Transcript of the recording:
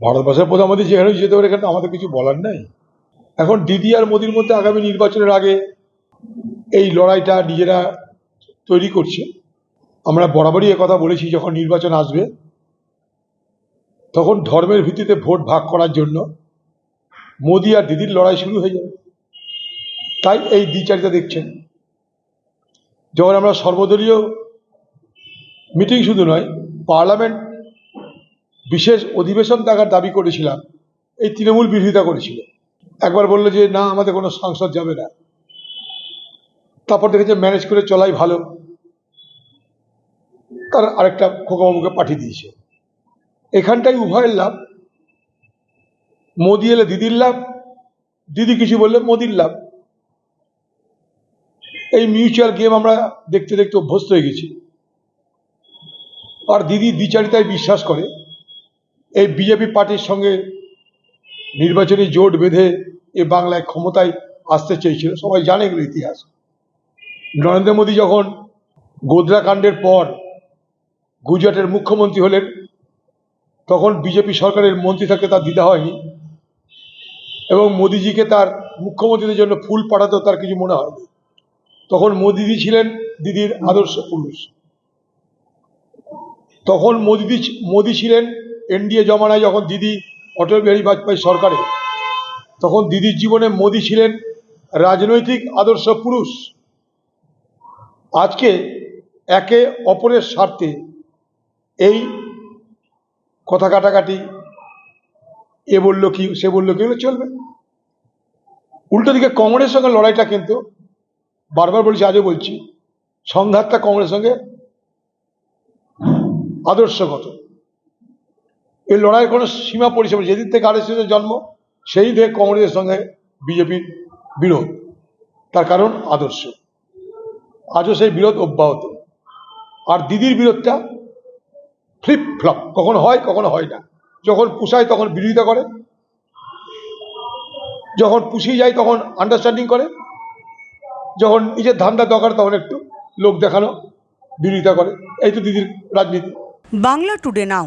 ভারতবর্ষের প্রধানমন্ত্রী যেখানে যেতে পারে এখানে আমাদের কিছু বলার নেই। এখন দিদি আর মোদির মধ্যে আগামী নির্বাচনের আগে এই লড়াইটা নিজেরা তৈরি করছে। আমরা বরাবরই কথা বলেছি, যখন নির্বাচন আসবে, তখন ধর্মের ভিত্তিতে ভোট ভাগ করার জন্য মোদি আর দিদির লড়াই শুরু হয়ে যাবে। তাই এই দ্বিচারিতা দেখছেন। যখন আমরা সর্বদলীয় মিটিং শুধু নয়, পার্লামেন্ট বিশেষ অধিবেশন ডাকার দাবি করেছিলাম। এই তৃণমূল বিরোধিতা করেছিল। একবার বলল যে, না, আমাদের কোনো সাংসদ যাবে না। তারপর দেখেছে ম্যানেজ করে চলাই ভালো। তার আরেকটা খোকাবাবুকে পাঠিয়ে দিয়েছে। এখানটাই উভয়ের লাভ। মোদি এলে দিদির লাভ। দিদি কিছু বললে মোদির লাভ। এই মিউচুয়াল গেম আমরা দেখতে দেখতে অভ্যস্ত হয়ে গেছি। আর দিদি দ্বিচারিতায় বিশ্বাস করে। এই বিজেপি পার্টির সঙ্গে নির্বাচনী জোট বেঁধে এ বাংলায় ক্ষমতায় আসতে চেয়েছিল। সবাই জানে এগুলো ইতিহাস। নরেন্দ্র মোদী যখন গোদরা কাণ্ডের পর গুজরাটের মুখ্যমন্ত্রী হলেন, তখন বিজেপি সরকারের মন্ত্রী থাকতে তার দিতে হয়নি এবং মোদিজিকে তার মুখ্যমন্ত্রীদের জন্য ফুল পাঠাতেও তার কিছু মনে হয়নি। তখন মোদিজি ছিলেন দিদির আদর্শ পুরুষ। তখন মোদিদি মোদি ছিলেন এনডিএ জমানায় যখন দিদি অটল বিহারী বাজপেয়ী সরকারে, তখন দিদির জীবনে মোদি ছিলেন রাজনৈতিক আদর্শ পুরুষ। আজকে একে অপরের স্বার্থে এই কথা কাটাকাটি, এ বলল কি, সে বলল কি চলবে। উল্টো দিকে কংগ্রেসের সঙ্গে লড়াইটা কিন্তু বারবার বলছি, আজও বলছি, সংঘাতটা কংগ্রেসের সঙ্গে আদর্শগত। এই লড়াইয়ের কোনো সীমা পরিষেবা। যেদিন থেকে আর জন্ম, সেই থেকে কংগ্রেসের সঙ্গে বিজেপির বিরোধ। তার কারণ আদর্শ। আজও সেই বিরোধ অব্যাহত। আর দিদির বিরোধটা ফ্লিপ ফ্লপ কখনো হয় কখনো হয় না। যখন পুষায়, তখন বিরোধিতা করে। যখন পুষিয়ে যায়, তখন আন্ডারস্ট্যান্ডিং করে। যখন নিজের ধান্দা দরকার, তখন একটু লোক দেখানো, বিরোধিতা করে। এই তো দিদির রাজনীতি। বাংলা টুডে নাও